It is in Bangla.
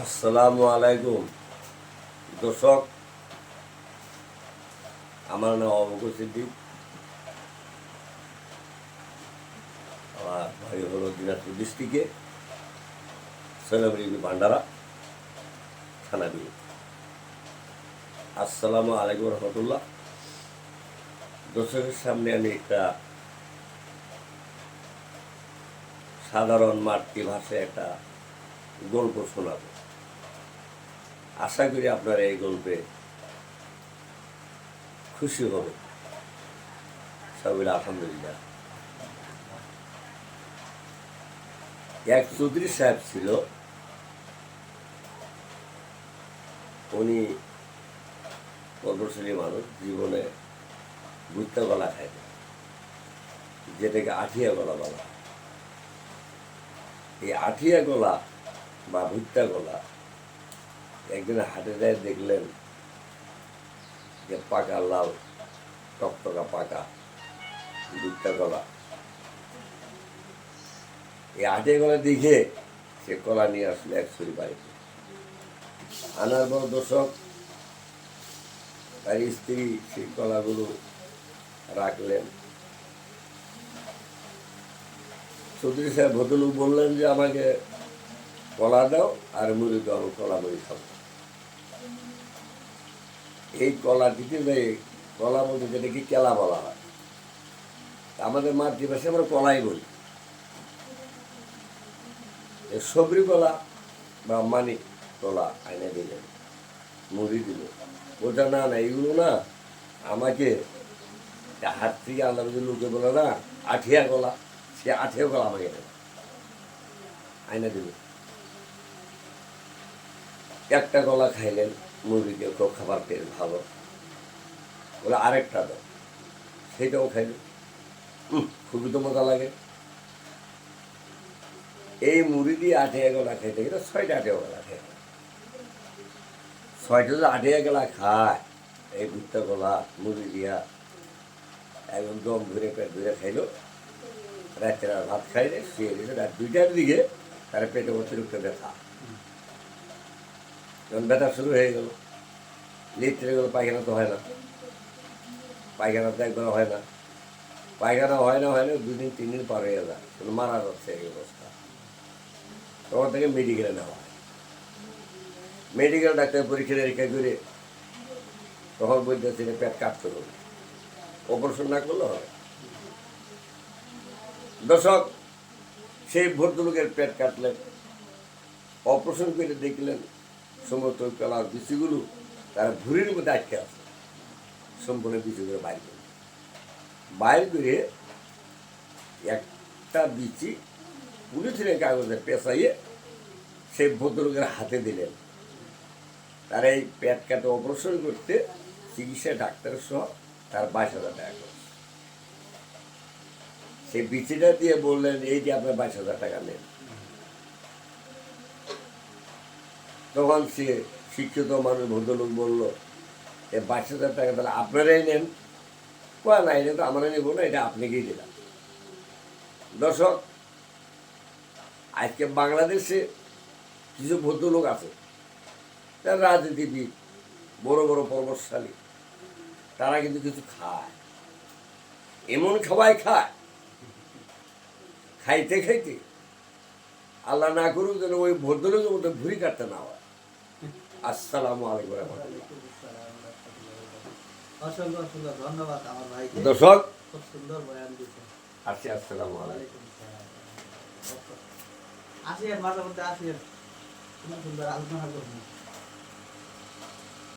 আসসালামু আলাইকুম। দর্শক, আমার নাম অবকর সিদ্দিক। আমার বাড়ি হলো দিনাজপুর ডিস্ট্রিক্টে সৈলামরি ভান্ডারা থানাবি আসসালামু আলাইকুম রহমতুল্লাহ। দর্শকের সামনে আমি একটা সাধারণ মাতৃভাষায় একটা গল্প শোনাবো। আশা করি আপনারা এই গল্পে খুশি হবে সবাই আলহামদুলিল্লাহ। এক চৌধুরী সাহেব ছিল। উনি প্রদর্শনী মানুষ, জীবনে গুত্তা গলা খায়। যেটাকে আঠিয়া গলা বলা এই আঠিয়া গলা বা ভুট্টা গলা একদিন হাটে যায় দেখলেন যে পাকা লাল, টকটকা পাকা ভুট্টা গলা। এই আঠিয়া গলা দেখে সে কলা নিয়ে আসলো এক ছুরি বাড়িতে। আনার পর দর্শক, তার স্ত্রী সেই কলাগুলো রাখলেন। চৌধুরী সাহেব ভদ্রলোক বললেন যে, আমাকে কলা দাও আর মুড়ি দাও কলা মুড়ি খাব। এই কলা দিতে দেয় কলা বলতে যেটাকে কেলা বলা হয়, আমাদের মাতৃভাষায় আমরা কলাই বলি। সবরি কলা বা মানিক কলা আইনে দিলেন মুড়ি দিল। ওটা না না, এগুলো না আমাকে হাত থেকে আলাদা যে লোকে বলে না, আঠিয়া কলা, সে আঠিয়া কলা আমাকে দেবে আইনা দিল। একটা গলা খাইলেন মুরগিকে খুব খাবার পেয়ে ভালো। বলে আরেকটা দাও সেটাও খাইলেন উম, খুবই তো মজা লাগে। এই মুড়ি দিয়ে আঠিয়া গলা খাইতে গেলে ছয়টা আঠিয়া গলা খাই ছয়টা যদি আঠিয়া গলা খায়। এই ভুট্টা গলা মুড়ি দিয়া একদম দম ধরে পেট ধরে খাইলো। রাত্রে ভাত খাইলে শুয়ে দিলে রাত দুইটার দিকে তার পেটে অতিরিক্ত ব্যথা। যখন ব্যথা শুরু হয়ে গেল। লিফটে গেল, পায়খানা তো হয় না। পায়খানা তো একবার হয় না। পায়খানা হয় না হয় না, দুদিন তিন দিন পার হয়ে যায়। কিন্তু মারা যাচ্ছে এই অবস্থা। তখন থেকে মেডিকেলে নেওয়া হয়। মেডিকেল ডাক্তার পরীক্ষা, নিরীক্ষা করে তখন বলতেছে যে পেট কাটতে হবে। অপারেশন না করলে হবে দর্শক, সেই ভদ্রলোকের পেট কাটলেন। অপারেশন করে দেখলেন সমস্ত কলার বিচিগুলো তারা ভুরির মধ্যে আটকে আছে। সম্পূর্ণ বিচিগুলো বাইর করে। বাইর করে একটা বিচি পুলিশের কাগজে পেঁচাইয়ে সেই ভদ্রলোকের হাতে দিলেন। তার এই পেট কাটে অপারেশন করতে চিকিৎসা ডাক্তার সহ তার বাইশ হাজার টাকা খরচ। সেই বিচিটা দিয়ে বললেন, এই যে আপনার বাইশ হাজার টাকা নেন। তখন সে শিক্ষিত মানুষ ভদ্রলোক বলল, এ বাইশ হাজার টাকা তাহলে আপনারাই নেন। কয়া, না, এটা তো আমরা নেব না, এটা আপনাকেই দিলাম দর্শক, আজকে বাংলাদেশে কিছু ভদ্রলোক আছে তারা রাজনীতিবিদ, বড় বড় পর্বতশালী তারা কিন্তু কিছু খায়। এমন খাওয়াই খায়, খাইতে খাইতে আল্লাহ না করুক যেন ওই ভদ্রলোকের মধ্যে ভুড়ি কাটতে না হয়। আসসালামু আলাইকুম রহমতুল্লাহ। ধন্যবাদ আমার ভাই দর্শক খুব সুন্দর বয়ান দিয়েছে। আসি আসসালামু আলাইকুম। আসি। আসিয়েন মাঝে মধ্যে আসি। সুন্দর আলোচনা